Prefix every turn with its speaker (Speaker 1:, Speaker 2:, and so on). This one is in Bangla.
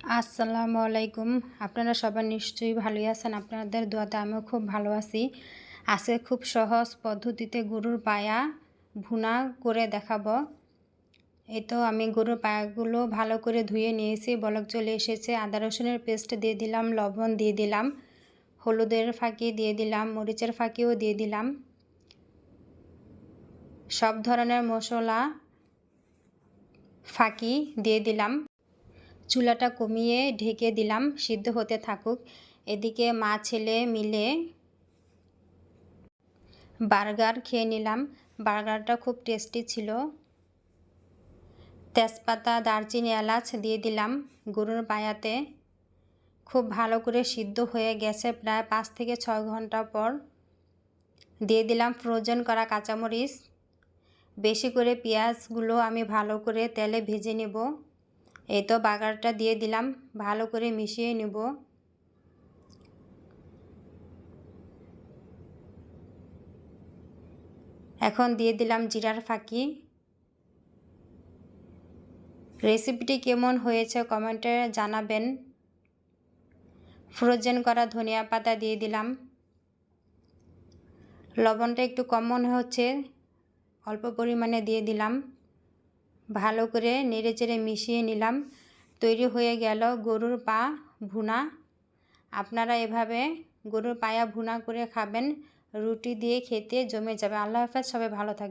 Speaker 1: আসসালামু আলাইকুম আপনারা সবাই নিশ্চয়ই ভালোই আছেন। আপনাদের দোয়াতে আমিও খুব ভালো আছি। আজকে খুব সহজ পদ্ধতিতে গরুর পায়া ভুনা করে দেখাবো। এই তো আমি গরুর পায়াগুলো ভালো করে ধুয়ে নিয়েছি। বলক চলে এসেছে। আদা রসুনের পেস্ট দিয়ে দিলাম, লবণ দিয়ে দিলাম, হলুদের ফাঁকি দিয়ে দিলাম, মরিচের ফাঁকিও দিয়ে দিলাম। সব ধরনের মশলা ফাঁকি দিয়ে দিলাম। চুলাটা কমিয়ে ঢেকে দিলাম, সিদ্ধ হতে থাকুক। এদিকে মা ছেলে মিলে বার্গার খেয়ে নিলাম। বার্গারটা খুব টেস্টি ছিল। তেজপাতা, দারচিনি, এলাচ দিয়ে দিলাম গরুর পায়াতে। খুব ভালো করে সিদ্ধ হয়ে গেছে প্রায় পাঁচ থেকে ছয় ঘণ্টা পর। দিয়ে দিলাম ফ্রোজেন করা কাঁচামরিচ। বেশি করে পেঁয়াজগুলো আমি ভালো করে তেলে ভেজে নেব। এই তো বাগারটা দিয়ে দিলাম, ভালো করে মিশিয়ে নেব। এখন দিয়ে দিলাম জিরার ফাঁকি। রেসিপিটি কেমন হয়েছে কমেন্টে জানাবেন। ফ্রোজেন করা ধনিয়া পাতা দিয়ে দিলাম। লবণটা একটু কম মনে হচ্ছে, অল্প পরিমাণে দিয়ে দিলাম। ভালো করে নেড়ে চেড়ে মিশিয়ে নিলাম। তৈরি হয়ে গেল গরুর পা ভুনা। আপনারা এভাবে গরুর পায়া ভুনা করে খাবেন। রুটি দিয়ে খেতে জমে যাবে। আল্লাহ হাফেজ, সবাই ভালো থাকবে